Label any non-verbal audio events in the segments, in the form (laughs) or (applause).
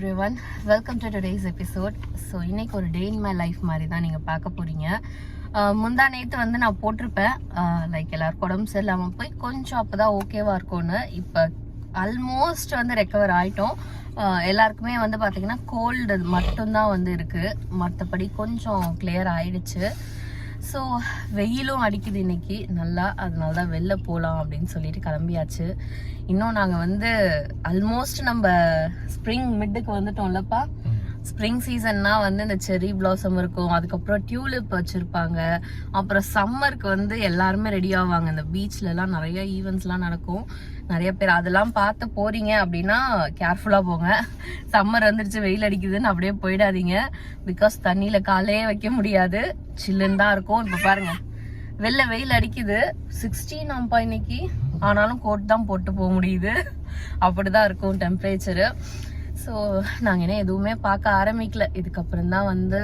Every one welcome to today's episode so இன்றைக்கி ஒரு டே in my life மாதிரி தான் நீங்கள் பார்க்க போகிறீங்க முந்தா நேற்று வந்து நான் போட்டிருப்பேன். லைக் எல்லாருக்கும் உடம்பு சரியில்லாமல் போய் கொஞ்சம் அப்போ தான் ஓகேவாக இருக்கும்னு இப்போ ஆல்மோஸ்ட் வந்து ரெக்கவர் ஆகிட்டோம் எல்லாருக்குமே வந்து பார்த்தீங்கன்னா கோல்டு மட்டும்தான் வந்து இருக்குது மற்றபடி கொஞ்சம் கிளியர் ஆயிடுச்சு. ஸோ வெயிலும் அடிக்குது இன்னைக்கு. நல்லா அதனால தான் வெளில போகலாம் அப்படின்னு சொல்லிட்டு கிளம்பியாச்சு. இன்னும் நாங்கள் வந்து ஆல்மோஸ்ட் நம்ம ஸ்ப்ரிங் மிட்டுக்கு வந்துட்டோம்லப்பா. ஸ்ப்ரிங் சீசன்னா வந்து இந்த செரி பிளாசம் இருக்கும். அதுக்கப்புறம் டியூலிப் வச்சுருப்பாங்க. அப்புறம் சம்மருக்கு வந்து எல்லாருமே ரெடி ஆவாங்க. இந்த பீச்லலாம் நிறைய ஈவெண்ட்ஸ்லாம் நடக்கும். நிறைய பேர் அதெல்லாம் பார்த்து போறீங்க அப்படின்னா கேர்ஃபுல்லாக போங்க. சம்மர் வந்துருச்சு வெயில் அடிக்குதுன்னு அப்படியே போயிடாதீங்க. பிகாஸ் தண்ணியில் காலையே வைக்க முடியாது. சில்லுன்னு தான் இருக்கும். இப்போ பாருங்க. வெளில வெயில் அடிக்குது. சிக்ஸ்டீன் ஆம்பா இன்னைக்கு. ஆனாலும் கோட் தான் போட்டு போக முடியுது. அப்படிதான் இருக்கும் டெம்பரேச்சரு ஸோ நாங்கள் என்ன எதுவுமே பார்க்க ஆரம்பிக்கல. இதுக்கப்புறம் தான் வந்து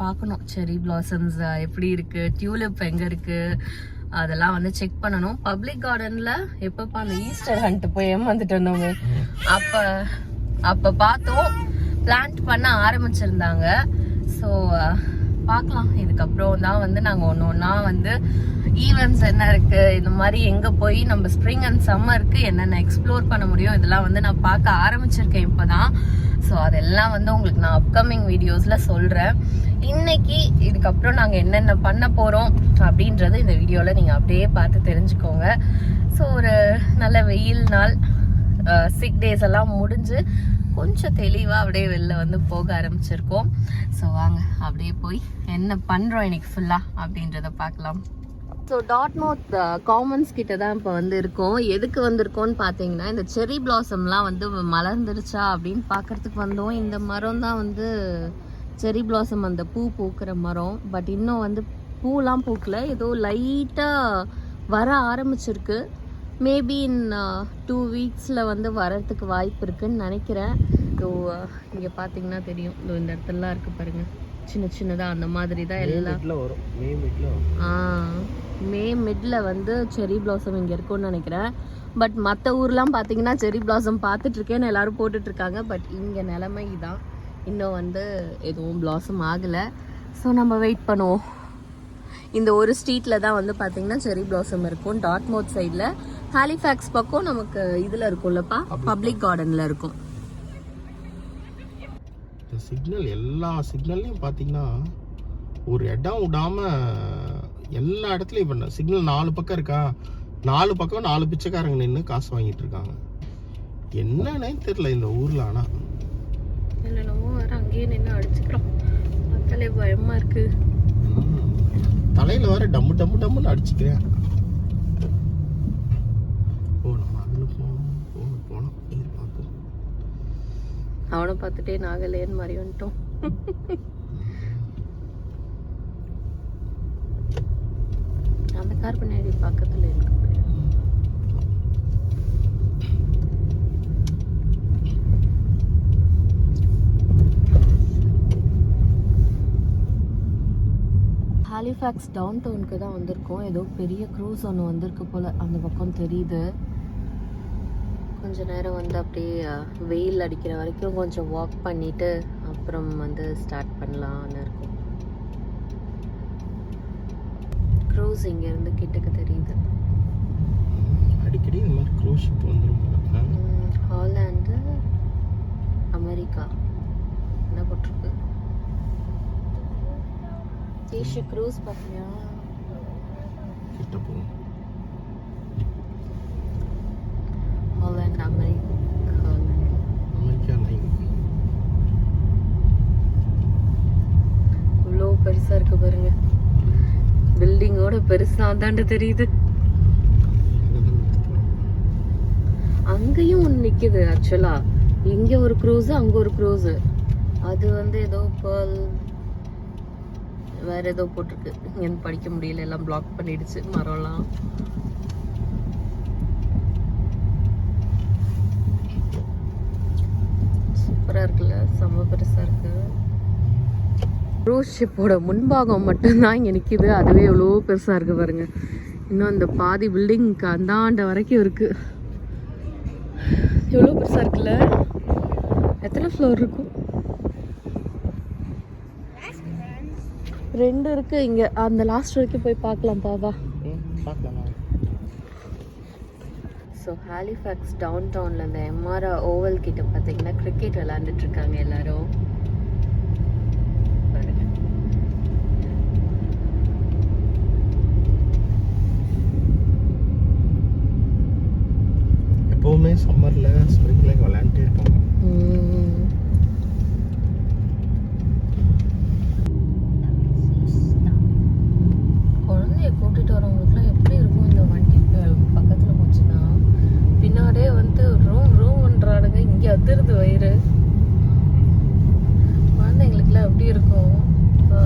பார்க்கணும். செரி பிளாசம்ஸ் எப்படி இருக்குது டியூலிப் எங்கே இருக்குது அதெல்லாம் வந்து செக் பண்ணணும். பப்ளிக் கார்டன்ல எப்பப்பா அந்த ஈஸ்டர் ஹண்ட் போய் ஏமாந்துட்டு வந்தோமே அப்ப அப்ப பார்த்தோம். பிளான்ட் பண்ண ஆரம்பிச்சிருந்தாங்க. ஸோ பார்க்கலாம். இதுக்கப்புறம் தான் வந்து நாங்கள் ஒன்று ஒன்றா வந்து ஈவெண்ட்ஸ் என்ன இருக்கு இந்த மாதிரி எங்கே போய் நம்ம ஸ்ப்ரிங் அண்ட் சம்மருக்கு என்னென்ன எக்ஸ்ப்ளோர் பண்ண முடியும் இதெல்லாம் வந்து நான் பார்க்க ஆரம்பிச்சிருக்கேன் இப்போதான். ஸோ அதெல்லாம் வந்து உங்களுக்கு நான் அப்கமிங் வீடியோஸில் சொல்கிறேன் இன்னைக்கு இதுக்கப்புறம் நாங்கள் என்னென்ன பண்ண போகிறோம் அப்படின்றது இந்த வீடியோவில் நீங்கள் அப்படியே பார்த்து தெரிஞ்சுக்கோங்க. ஸோ ஒரு நல்ல வெயில் நாள் சிக் டேஸ் எல்லாம் முடிஞ்சு கொஞ்சம் தெளிவாக அப்படியே வெளில வந்து போக ஆரம்பிச்சிருக்கோம். ஸோ வாங்க அப்படியே போய் என்ன பண்ணுறோம் இன்னைக்கு ஃபுல்லாக அப்படின்றத பார்க்கலாம். ஸோ டாட்மவுத் காமன்ஸ் கிட்ட தான் இப்போ வந்து இருக்கோம். எதுக்கு வந்திருக்கோம்னு பார்த்தீங்கன்னா இந்த செரி பிளாசம்லாம் வந்து மலர்ந்துருச்சா அப்படின்னு பார்க்கறதுக்கு வந்தோம். இந்த மரம் தான் வந்து செரி பிளாசம் அந்த பூ பூக்கிற மரம். பட் இன்னும் வந்து பூலாம் பூக்கல. ஏதோ லைட்டாக வர ஆரம்பிச்சிருக்கு. மேபி இன் டூ வீக்ஸில் வந்து வரத்துக்கு வாய்ப்பு இருக்குன்னு நினைக்கிறேன். ஸோ இங்கே பார்த்தீங்கன்னா தெரியும். இந்த இடத்துலலாம் இருக்குது பாருங்கள் சின்ன சின்னதாக அந்த மாதிரி தான் எல்லாம் வரும். மே மிட்ல வரும். ஆ மே மிட்ல வந்து செரி பிளாசம் இங்கே இருக்கும்னு நினைக்கிறேன். பட் மற்ற ஊர்லாம் பார்த்தீங்கன்னா செரி பிளாசம் பார்த்துட்டு இருக்கேன்னு எல்லாரும் போட்டுட்டு இருக்காங்க பட் இங்கே நிலைமை தான் இன்னும் வந்து எதுவும் பிளாசம் ஆகலை. ஸோ நம்ம வெயிட் பண்ணுவோம். இந்த ஒரு ஸ்ட்ரீட்டில் தான் வந்து பார்த்தீங்கன்னா செரி பிளாசம் இருக்கும். டாட்மோத் சைடில் ஹாலிஃபேக்ஸ் பக்கம் நமக்கு இதில் இருக்கும்லப்பா. பப்ளிக் கார்டனில் இருக்கும். இந்த சிக்னல் எல்லா சிக்னல்லையும் பார்த்தீங்கன்னா ஒரு இடம் விடாம எல்லா இடத்துலையும் பண்ண சிக்னல் நாலு பக்கம் இருக்கா? நாலு பக்கம் நாலு பிச்சைக்காரங்க நின்று காசு வாங்கிட்டு இருக்காங்க. என்னன்னே தெரியல இந்த ஊர்ல ஆனா. என்னென்னமோ வேற அங்கேயே நின்று அடிச்சுக்கிறோம். பார்த்தாலே பயமா இருக்கு. ம். தலையில வர டம்மு டம்மு டம்முன்னு அடிச்சுக்கிறேன் ஓ நம்ம அதில் போனோம் போனோம் போனோம் இது பார்ப்போம் அவனை பார்த்துட்டே நாகலேன்னு மாதிரி வந்துட்டோம். அந்த கார் பின்னாடி பக்கத்துல இருக்கு ஹாலிஃபேக்ஸ் டவுன் டவுனுக்கு தான் வந்திருக்கோம். ஏதோ பெரிய க்ரூஸ் ஒன்று வந்திருக்கு போல. அந்த பக்கம் தெரியுது. கொஞ்ச நேரம் வந்து அப்படியே வெயில் அடிக்கிற வரைக்கும் கொஞ்சம் வாக் பண்ணிட்டு அப்புறம் வந்து ஸ்டார்ட் பண்ணலாம்னு இருக்கும். க்ரூஸ் இங்கேருந்து கிட்டக்க தெரியுது. அடிக்கடி இந்த மாதிரி க்ரூஸ் ஷிப் வந்துடும் ஹாலாந்து அமெரிக்கா என்ன போட்டிருக்கு? ஈஷு க்ரூஸ் பார்த்தியா கிட்ட போகும் ஹாலாண்ட் அமெரிக்கா அமெரிக்கா இவ்வளோ பெருசா இருக்கு பாருங்க. பில்டிங்கோட பெருசா தாண்டு தெரியுது. அங்கேயும் ஒன்று நிக்குது ஆக்சுவலா இங்க ஒரு க்ரூஸ் அங்க ஒரு க்ரூஸு அது வந்து ஏதோ பேர்ல் வேற ஏதோ போட்டிருக்கு. இங்கேருந்து படிக்க முடியல எல்லாம் பிளாக் பண்ணிடுச்சு மரம்லாம். பெருசாக இருக்குல்ல செம்ம பெருசாக இருக்கு. க்ரூஸ் ஷிப்போட முன்பாகம் மட்டும்தான் இங்கே நிற்கிது அதுவே எவ்வளோ பெருசாக இருக்குது பாருங்க. இன்னும் அந்த பாதி பில்டிங்க்கு அந்தாண்ட வரைக்கும் இருக்குது எவ்வளோ பெருசாக இருக்குல்ல? எத்தனை ஃப்ளோர் இருக்கும்? ரெண்டு இருக்கு இங்கே. அந்த லாஸ்ட் வரைக்கும் போய் பார்க்கலாம் பாவா பார்க்கலாம். ஸோ ஹாலிஃபேக்ஸ் டவுன் டவுனில் இந்த எம்ஆர் ஓவல் கிட்ட பார்த்தீங்கன்னா கிரிக்கெட் விளாண்டுட்டு இருக்காங்க எல்லாரும். பாருங்க. எப்போவுமே சம்மரில் ஸ்ப்ரிங்கில் விளையாண்டுட்டே இருப்பாங்க ம். குழந்தைய கூட்டிட்டு வரவங்களுக்குலாம் எப்படி இருக்கும் இந்த வண்டி ப- பக்கத்துல போச்சுன்னா பின்னாடியே வந்து ரூம் ரூம்ன்றானுங்க இங்க அதிருது வயிறு குழந்தைங்களுக்குலாம் எப்படி இருக்கும் இப்போ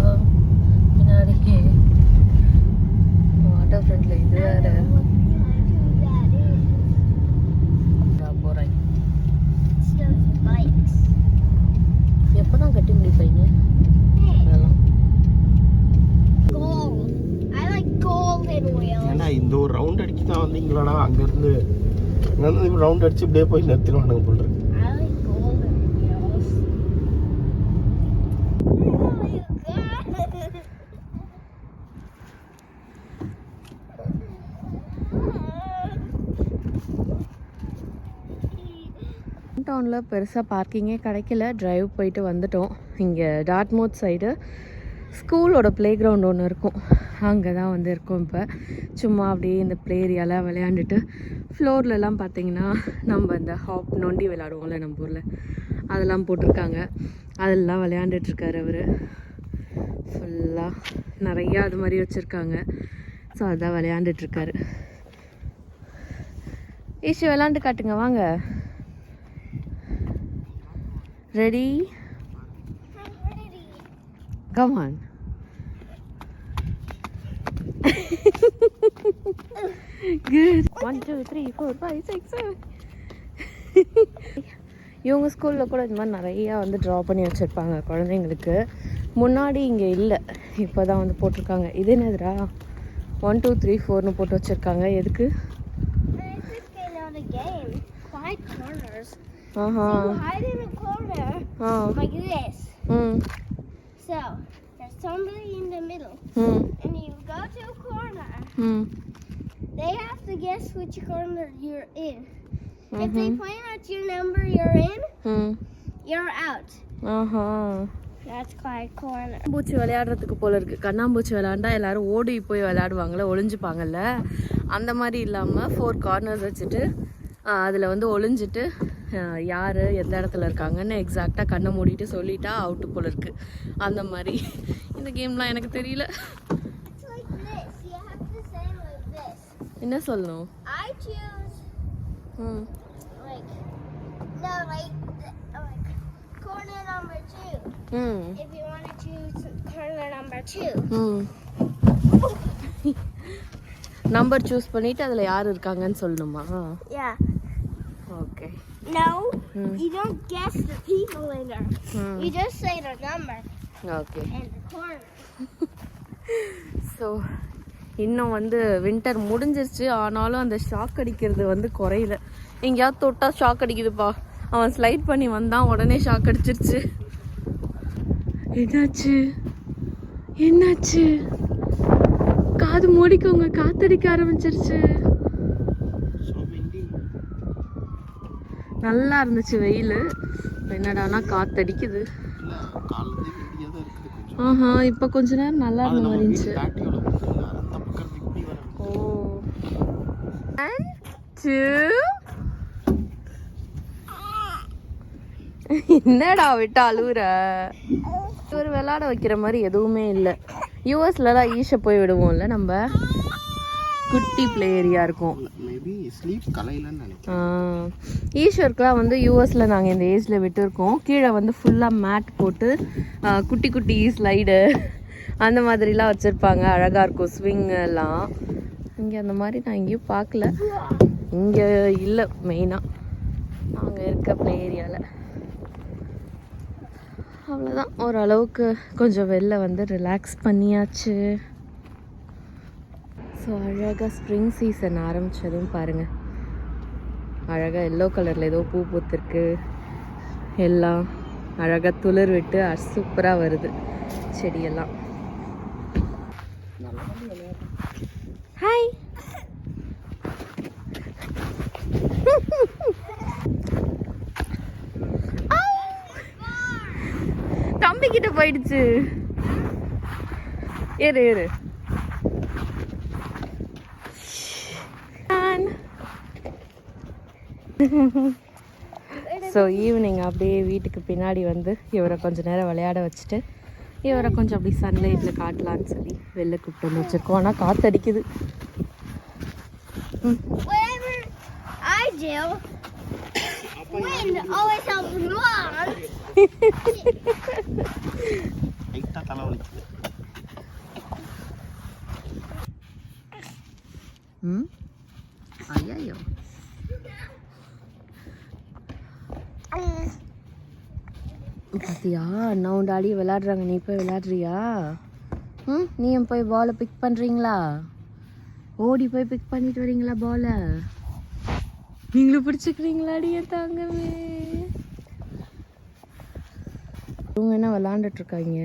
பின்னாடி வாட்டர் ஃப்ரண்ட்ல இது வேற நான் போறேன் எப்பதான் கட்டி முடிப்பீங்க அதெல்லாம் ஏன்னா இந்த ஒரு ரவுண்ட் அடிச்சு தான் வந்தீங்களாடா அங்கேருந்து இங்கேருந்து ரவுண்ட் அடிச்சு இப்படியே போய் நிறுத்திடுவானுங்க போல இருக்கு. டவுனில் பெருசாக பார்க்கிங்கே கிடைக்கல. ட்ரைவ் போயிட்டு வந்துட்டோம். இங்கே டாட்மோத் சைடு ஸ்கூலோட ப்ளே கிரவுண்ட் ஒன்று இருக்கும். அங்கே தான் வந்து இருக்கோம் இப்போ. சும்மா அப்படியே இந்த ப்ளே ஏரியாலாம் விளையாண்டுட்டு ஃப்ளோர்லலாம் பார்த்தீங்கன்னா நம்ம இந்த ஹாப் நொண்டி விளையாடுவோம்ல நம்ம ஊரில். அதெல்லாம் போட்டிருக்காங்க. அதெல்லாம் விளையாண்டுட்ருக்காரு அவர். ஃபுல்லாக நிறையா அது மாதிரி வச்சுருக்காங்க. ஸோ அதான் விளையாண்டுட்ருக்காரு ஈஷு விளாண்டு காட்டுங்க வாங்க. Ready come on good one two three four five six seven இவங்க ஸ்கூலில் கூட இந்த மாதிரி நிறையா வந்து ட்ரா பண்ணி வச்சுருப்பாங்க குழந்தைங்களுக்கு. முன்னாடி இங்கே இல்லை. இப்போ தான் வந்து போட்டிருக்காங்க. இது என்னதுடா? ஒன் டூ த்ரீ ஃபோர்னு போட்டு வச்சுருக்காங்க. எதுக்கு? Five. ஆஹா. ஆ. ம். So there's somebody in the middle, ம் and you go to a corner. ம் They have to guess which corner you're in. If they Mhm. point out your number you're in, ம் you're out. corner. பூச்சி விளையாடுறதுக்கு போல இருக்கு கண்ணாம்பூச்சி விளையாண்டா எல்லாரும் ஓடி போய் விளையாடுவாங்கல்ல ஒளிஞ்சுப்பாங்கல்ல அந்த மாதிரி இல்லாமல் ஃபோர் கார்னர்ஸ் வச்சுட்டு அதில் வந்து ஒளிஞ்சிட்டு யாரு எந்த இடத்துல இருக்காங்கன்னு எக்ஸாக்டாக கண்ணை மூடிட்டு சொல்லிட்டா அவுட்டு போல இருக்கு. அந்த மாதிரி. இந்த கேம்லாம் எனக்கு தெரியல. என்ன சொல்லணும்? ம். நம்பர் சூஸ் பண்ணிட்டு அதில் யார் இருக்காங்கன்னு சொல்லணுமா. Okay No, Hmm. you don't guess the people in there. Hmm. You just say the number okay and the corner. (laughs) So இன்னும் வந்து வின்டர் முடிஞ்சிருச்சு ஆனாலும் அந்த ஷாக் அடிக்கிறது வந்து குறையல எங்கேயாவது தொட்டா ஷாக் அடிக்குதுப்பா அவன் ஸ்லைட் பண்ணி வந்தான் உடனே ஷாக் அடிச்சிருச்சு என்னாச்சு என்னாச்சு காது மூடிக்கோங்க காத்தடிக்க ஆரம்பிச்சிருச்சு ஸோ மிண்டி நல்லா இருந்துச்சு வெயில். என்னடானா காத்தடிக்குது. இல்லை ஆஹா இப்போ கொஞ்ச நேரம் நல்லா இருந்த மாதிரி இருந்துச்சு. ஓ. போட்டுருங்க என்னடா விட்டு அழுவுற? ஒரு விளாட வைக்கிற மாதிரி எதுவுமே இல்லை. யூஎஸ்லலாம் ஈஷ போய் விடுவோம்ல நம்ம? குட்டி பிளே ஏரியா இருக்கும். மேபி ஸ்லீப் கலையிலன்னு நினைக்கிறேன். ஈஸ்வருக்குலாம் வந்து யூஎஸில் நாங்கள் இந்த ஏஜில் விட்டுருக்கோம். கீழே வந்து ஃபுல்லாக மேட் போட்டு குட்டி குட்டி ஸ்லைடு அந்த மாதிரிலாம் வச்சுருப்பாங்க. அழகாக இருக்கும் ஸ்விங் எல்லாம். இங்கே அந்த மாதிரி நான் எங்கேயும் பார்க்கல. இங்கே இல்லை மெயினாக நாங்கள் இருக்க ப்ளே ஏரியாவில் அவ்வளோதான் ஓரளவுக்கு கொஞ்சம் வெளில வந்து ரிலாக்ஸ் பண்ணியாச்சு. ஸோ அழகாக ஸ்ப்ரிங் சீசன் ஆரம்பித்ததும் பாருங்கள் அழகாக எல்லோ கலரில் ஏதோ பூ பூத்திருக்கு. எல்லாம் அழகாக துளிர் விட்டு சூப்பராக வருது. செடியெல்லாம். ஹாய் தம்பிக்கிட்ட போயிடுச்சு. ஏறு ஏறு. (laughs) ஸோ ஈவினிங் அப்படியே வீட்டுக்கு பின்னாடி வந்து இவரை கொஞ்ச நேரம் விளையாட வச்சுட்டு இவரை கொஞ்சம் அப்படி சன்லைட்டில் காட்டலான்னு சொல்லி வெளில கூப்பிட்டு வந்து வச்சுருக்கோம். ஆனால் I do, wind always helps (laughs) me along. லைட்டாக தலைவலிக்குது ம் ஐயோ பார்த்தியா அண்ணாவும் டாடி விளையாடுறாங்க? நீ போய் விளையாடுறியா? ம்? நீயும் போய் பாலை பிக் பண்ணுறீங்களா ஓடி போய் பிக் பண்ணிட்டு வரீங்களா பாலை நீங்களும் பிடிச்சிக்கிறீங்களாடி என் தாங்கவே இவங்க என்ன விளாண்டுட்டு இருக்காங்க?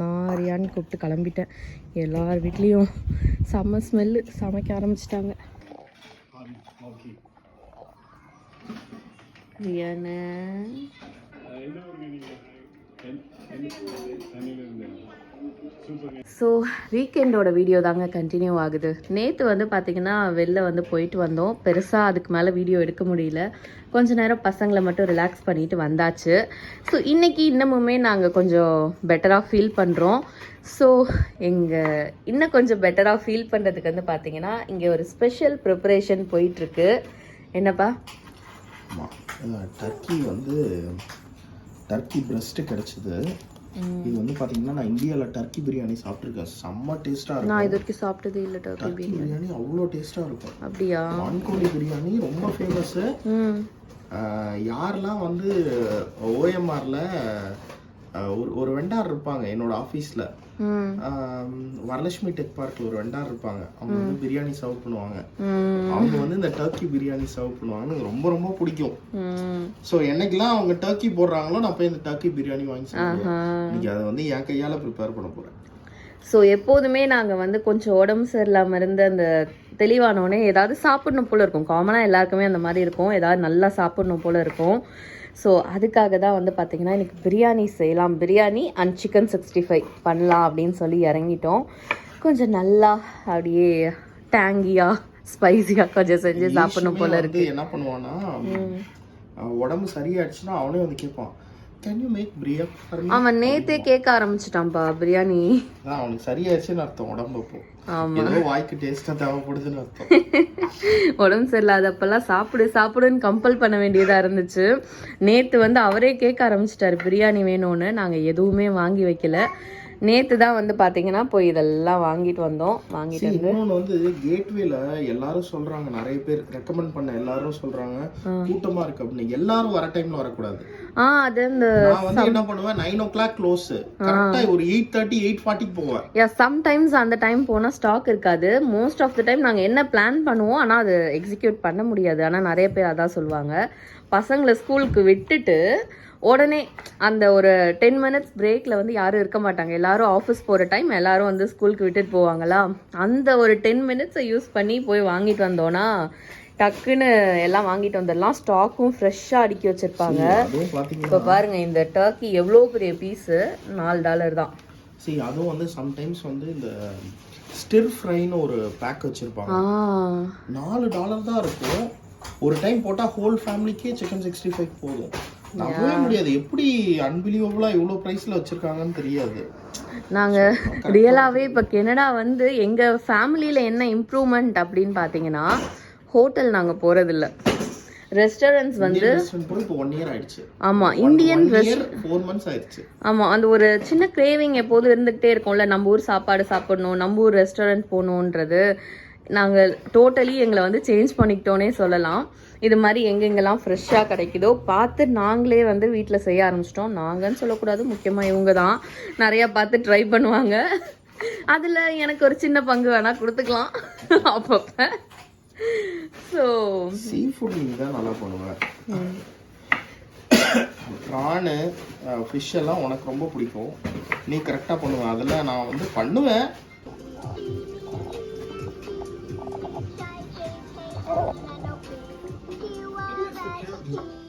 நான் ரியான்னு கூப்பிட்டு கிளம்பிட்டேன். எல்லார் வீட்லேயும் செம்ம ஸ்மெல்லு சமைக்க ஆரம்பிச்சிட்டாங்க. ரியானு? ஸோ வீக்கெண்டோட வீடியோ தாங்க கண்டினியூ ஆகுது. நேற்று வந்து பார்த்திங்கன்னா வெளில வந்து போயிட்டு வந்தோம். பெருசாக அதுக்கு மேலே வீடியோ எடுக்க முடியல. கொஞ்ச நேரம் பசங்களை மட்டும் ரிலாக்ஸ் பண்ணிட்டு வந்தாச்சு. ஸோ இன்றைக்கி இன்னமுமே நாங்கள் கொஞ்சம் பெட்டராக ஃபீல் பண்ணுறோம் ஸோ எங்கள் இன்னும் கொஞ்சம் பெட்டராக ஃபீல் பண்ணுறதுக்கு வந்து பார்த்திங்கன்னா இங்கே ஒரு ஸ்பெஷல் ப்ரிப்பரேஷன் போயிட்டுருக்கு என்னப்பா? டர்க்கி வந்து டர்க்கி பிரஸ்ட்டு கிடச்சிது. இது வந்து பார்த்தீங்கன்னா நான் இந்தியாவில் டர்க்கி பிரியாணி சாப்பிட்ருக்கேன் செம்ம டேஸ்ட்டாக நான் இருக்கும். இது வரைக்கும் சாப்பிட்டதே இல்லை டர்க்கி பிரியாணி. அவ்வளோ டேஸ்ட்டாக இருக்கும். அப்படியா? வான்கோழி பிரியாணி ரொம்ப ஃபேமஸ்ஸு யாரெல்லாம் வந்து ஓஎம்ஆரில் ஒரு ஒரு வெண்டார் இருப்பாங்க என்னோட ஆஃபீஸில் வரலட்சுமி டெக் பார்க்கில் ஒரு வெண்டார் இருப்பாங்க. அவங்க வந்து பிரியாணி சர்வ் பண்ணுவாங்க. அவங்க வந்து இந்த டர்க்கி பிரியாணி சர்வ் பண்ணுவாங்க. எனக்கு ரொம்ப ரொம்ப பிடிக்கும். ஸோ என்னைக்கெல்லாம் அவங்க டர்க்கி போடுறாங்களோ நான் போய் இந்த டர்க்கி பிரியாணி வாங்கி சாப்பிடுவேன். இன்னைக்கு அதை வந்து என் கையால் ப்ரிப்பேர் பண்ண போகிறேன் ஸோ எப்போதுமே நாங்கள் வந்து கொஞ்சம் உடம்பு சரியில்லாமல் இருந்து அந்த தெளிவானோடனே ஏதாவது சாப்பிடணும் போல இருக்கும். காமனாக எல்லாருக்குமே அந்த மாதிரி இருக்கும். ஏதாவது நல்லா சாப்பிடணும் போல இருக்கும். ஸோ அதுக்காக தான் வந்து பார்த்தீங்கன்னா எனக்கு பிரியாணி செய்யலாம். Biryani and chicken sixty five பண்ணலாம் அப்படின்னு சொல்லி இறங்கிட்டோம். கொஞ்சம் நல்லா அப்படியே டேங்கியாக ஸ்பைசியாக கொஞ்சம் செஞ்சு சாப்பிடணும் போல இருக்கு. என்ன பண்ணுவான்னா உடம்பு சரியாயிடுச்சுன்னா அவனே வந்து கேட்பான் கேன் யூ மேக் பிரியா அவன் நேத்தே கேட்க ஆரம்பிச்சிட்டான்ப்பா பிரியாணி அவனுக்கு அர்த்தம் உடம்பு அப்போ. ஏதோ வாய்க்கு டேஸ்ட்டாக தேவைப்படுதுன்னு அர்த்தம். (laughs) உடம்பு சரியில்லாதப்பெல்லாம் சாப்பிடு சாப்பிடுன்னு கம்பல் பண்ண வேண்டியதா இருந்துச்சு. நேத்து வந்து அவரே கேட்க ஆரம்பிச்சிட்டாரு பிரியாணி வேணும்னு. நாங்க எதுவுமே வாங்கி வைக்கல. நேத்து தான் வந்து பாத்தீங்கன்னா போய் இதெல்லாம் வாங்கிட்டு வந்தோம். வாங்கிட்டு See, இன்னொன்னு வந்து கேட்வேல எல்லாரும் சொல்றாங்க நிறைய பேர் ரெக்கமெண்ட் பண்ண எல்லாரும் சொல்றாங்க கூட்டமா இருக்கு அப்படின்னு. எல்லாரும் வர டைம்ல வரக்கூடாது. ஆ அது இந்த நான் வந்து என்ன பண்ணுவேன் நைன் ஓ கிளாக் க்ளோஸ் கரெக்டா ஒரு எயிட் தேர்ட்டி எயிட் ஃபார்ட்டிக்கு போவேன். யா சம்டைம்ஸ் அந்த டைம் போனால் ஸ்டாக் இருக்காது. மோஸ்ட் ஆஃப் த டைம் நாங்கள் என்ன பிளான் பண்ணுவோம் ஆனால் அது எக்ஸிக்யூட் பண்ண முடியாது. ஆனால் நிறைய பேர் அதான் சொல்லுவாங்க. பசங்களை ஸ்கூலுக்கு விட்டுட்டு உடனே அந்த ஒரு டென் மினிட்ஸ் பிரேக்கில் வந்து யாரும் இருக்க மாட்டாங்க. எல்லாரும் ஆஃபீஸ் போகிற டைம் எல்லாரும் வந்து ஸ்கூலுக்கு விட்டுட்டு போவாங்களா? அந்த ஒரு டென் மினிட்ஸை யூஸ் பண்ணி போய் வாங்கிட்டு வந்தோன்னா டக்குன்னு எல்லாம் வாங்கிட்டு வந்துடலாம். ஸ்டாக்கும் ஃப்ரெஷ்ஷாக அடுக்கி வச்சுருப்பாங்க. இப்போ பாருங்க இந்த டர்க்கி எவ்வளோ பெரிய பீஸு நாலு டாலர் தான். see அதுவும் வந்து சம்டைம்ஸ் வந்து இந்த ஸ்டிர் ஃப்ரைன்னு ஒரு பேக் வச்சிருப்பாங்க. நாலு டாலர் தான் இருக்கும். ஒரு டைம் போட்டா ஹோல் ஃபேமிலிக்கே சிக்கன் சிக்ஸ்டி ஃபைவ் போதும். நம்பவே முடியாது. எப்படி அன்பிலீவபிளா இவ்வளோ ப்ரைஸ்ல வச்சிருக்காங்கன்னு தெரியாது. நாங்கள் ரியலாகவே இப்போ கெனடா வந்து எங்கள் ஃபேமிலியில் என்ன இம்ப்ரூவ்மெண்ட் அப்படின்னு பார்த்தீங்கன்னா ஹோட்டல் நாங்கள் போகிறதில்ல ரெஸ்டாரண்ட்ஸ் வந்து ஆமாம் இந்தியன் ஆமாம் அந்த ஒரு சின்ன கிரேவிங் எப்போதும் இருந்துகிட்டே இருக்கும்ல. நம்ம ஊர் சாப்பாடு சாப்பிடணும் நம்ம ஊர் ரெஸ்டாரண்ட் போகணுன்றது. நாங்கள் டோட்டலி எங்களை வந்து சேஞ்ச் பண்ணிக்கிட்டோன்னே சொல்லலாம். இது மாதிரி எங்கெங்கெல்லாம் ஃப்ரெஷ்ஷாக கிடைக்குதோ பார்த்து நாங்களே வந்து வீட்டில் செய்ய ஆரம்பிச்சிட்டோம். நாங்கன்னு சொல்லக்கூடாது முக்கியமாக இவங்க தான் நிறையா பார்த்து ட்ரை பண்ணுவாங்க. அதில் எனக்கு ஒரு சின்ன பங்கு வேணால் கொடுத்துக்கலாம். அப்பப்போ. ஸோ சீ ஃபுட் தான் நல்லா பண்ணுவேன். ப்ரானு ஃபிஷ் எல்லாம் உனக்கு ரொம்ப பிடிக்கும். நீ கரெக்டாக பண்ணுவ. அதில் நான் வந்து பண்ணுவேன். Yeah.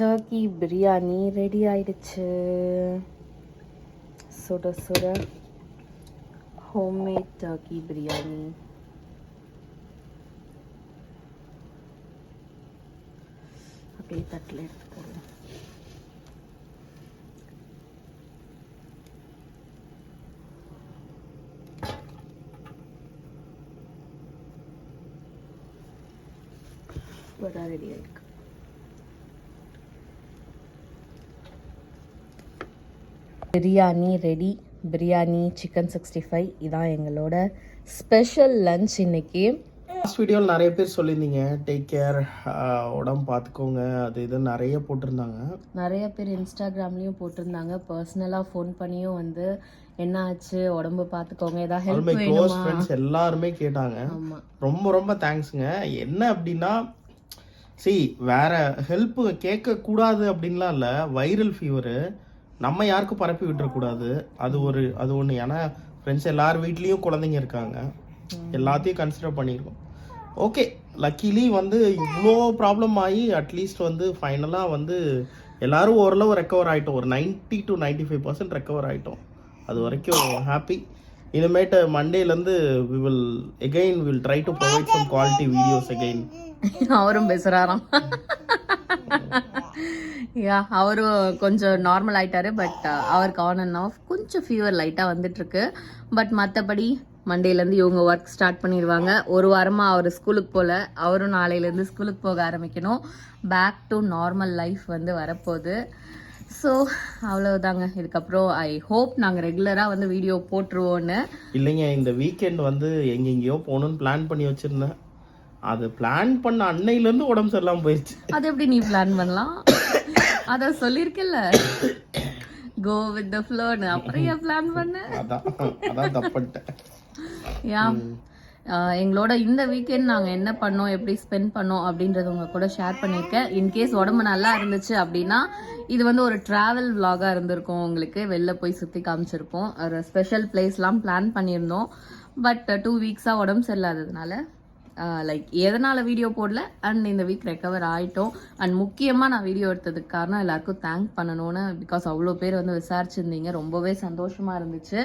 டர்க்கி பிரியாணி ரெடி ஆயிடுச்சு. சுட சுட ஹோம்மேட் டர்க்கி பிரியாணி அப்படியே தட்டில் எடுத்துக்கிறேன் வடை ரெடி ஆயிருக்கு. Biryani ready biryani chicken sixty five இதான் எங்களோட ஸ்பெஷல் லஞ்ச் இன்னைக்கு. லாஸ்ட் வீடியோவில் நிறைய பேர் சொல்லியிருந்தீங்க. டேக் கேர் உடம்பு பார்த்துக்கோங்க அது இது நிறைய போட்டிருந்தாங்க. நிறைய பேர் இன்ஸ்டாகிராம்லேயும் போட்டிருந்தாங்க. பர்சனலாக ஃபோன் பண்ணியும் வந்து என்ன ஆச்சு? உடம்பு பார்த்துக்கோங்க. ஏதாவது ஹெல்ப் க்ளோஸ் ஃப்ரெண்ட்ஸ் எல்லாருமே கேட்டாங்க. ரொம்ப ரொம்ப தேங்க்ஸுங்க என்ன அப்படின்னா சி வேற ஹெல்ப் கேட்க கூடாது அப்படின்லாம் இல்லை. வைரல் ஃபீவரு நம்ம யாருக்கும் பரப்பி விட்டுறக்கூடாது. அது ஒரு அது ஒன்று ஏன்னா ஃப்ரெண்ட்ஸ் எல்லார் வீட்லேயும் குழந்தைங்க இருக்காங்க. எல்லாத்தையும் கன்சிடர் பண்ணியிருக்கோம் ஓகே லக்கிலி வந்து இவ்வளோ ப்ராப்ளம் ஆகி அட்லீஸ்ட் வந்து ஃபைனலாக வந்து எல்லாரும் ஓரளவு ரெக்கவர் ஆகிட்டோம் ஒரு 90 டு 95% ஃபைவ் பர்சன்ட் ரெக்கவர் ஆகிட்டோம் அது வரைக்கும் ஹாப்பி இனிமேட்டு மண்டேலேருந்து we will again will try to provide some quality videos again அவரும் பேசுகிறாராம் (laughs) யா அவரும் கொஞ்சம் நார்மல் ஆயிட்டாரு பட் uh, அவருக்கு ஆன் அண்ட் ஆஃப் கொஞ்சம் ஃபீவர் லைட்டாக வந்துட்டு இருக்கு பட் மற்றபடி மண்டேலேருந்து இவங்க ஒர்க் ஸ்டார்ட் பண்ணிடுவாங்க. ஒரு வாரமாக அவர் ஸ்கூலுக்கு போகல அவரும் நாளையிலேருந்து ஸ்கூலுக்கு போக ஆரம்பிக்கணும். பேக் டு நார்மல் லைஃப் வந்து வரப்போகுது. ஸோ அவ்வளவுதாங்க. இதுக்கப்புறம் ஐ ஹோப் நாங்கள் ரெகுலராக வந்து வீடியோ போட்டுருவோன்னு இல்லைங்க இந்த வீக்கெண்ட் வந்து எங்கெங்கேயோ போகணும்னு பிளான் பண்ணி வச்சுருந்தேன். அது பிளான் பண்ண அன்னையிலேருந்து உடம்பு சரியில்லாமல் போயிடுச்சு அது எப்படி நீ பிளான் பண்ணலாம்? அத சொல்லிருக்கல கோ வித் த ஃப்ளோன்னு அப்புறம் ஏன் பிளான் பண்ண? அதான் அதான் தப்பிட்டேன் யா. எங்களோட இந்த வீக்கெண்ட் நாங்கள் என்ன பண்ணோம் எப்படி ஸ்பெண்ட் பண்ணோம் அப்படின்றத உங்க கூட ஷேர் பண்ணியிருக்கேன். இன்கேஸ் உடம்பு நல்லா இருந்துச்சு அப்படின்னா இது வந்து ஒரு ட்ராவல் vlog-ஆ இருந்திருக்கும். உங்களுக்கு வெளில போய் சுற்றி காமிச்சிருப்போம். ஒரு ஸ்பெஷல் பிளேஸ்லாம் பிளான் பண்ணியிருந்தோம். பட் டூ வீக்ஸாக உடம்பு சரியில்லாததுனால. லைக் எதனால் வீடியோ போடல? அண்ட் இந்த வீக் ரெக்கவர் ஆகிட்டோம் அண்ட் முக்கியமாக நான் வீடியோ எடுத்ததுக்கு காரணம் எல்லாருக்கும் தேங்க் பண்ணணும்னு பிகாஸ் அவ்வளோ பேர் வந்து விசாரிச்சிருந்தீங்க. ரொம்பவே சந்தோஷமாக இருந்துச்சு.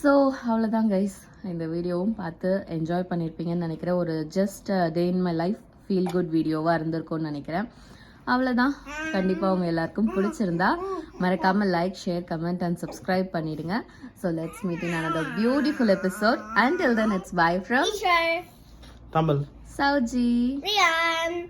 ஸோ அவ்வளோதான் கைஸ் இந்த வீடியோவும் பார்த்து என்ஜாய் பண்ணியிருப்பீங்கன்னு நினைக்கிறேன். ஒரு just day in my life feel good வீடியோவாக இருந்திருக்கும்னு நினைக்கிறேன். அவ்வளோதான் கண்டிப்பாக உங்கள் எல்லாருக்கும் பிடிச்சிருந்தா மறக்காமல் like share comment and subscribe பண்ணிடுங்க. So let's meet in another beautiful episode and till then it's bye from Sauji. Rian.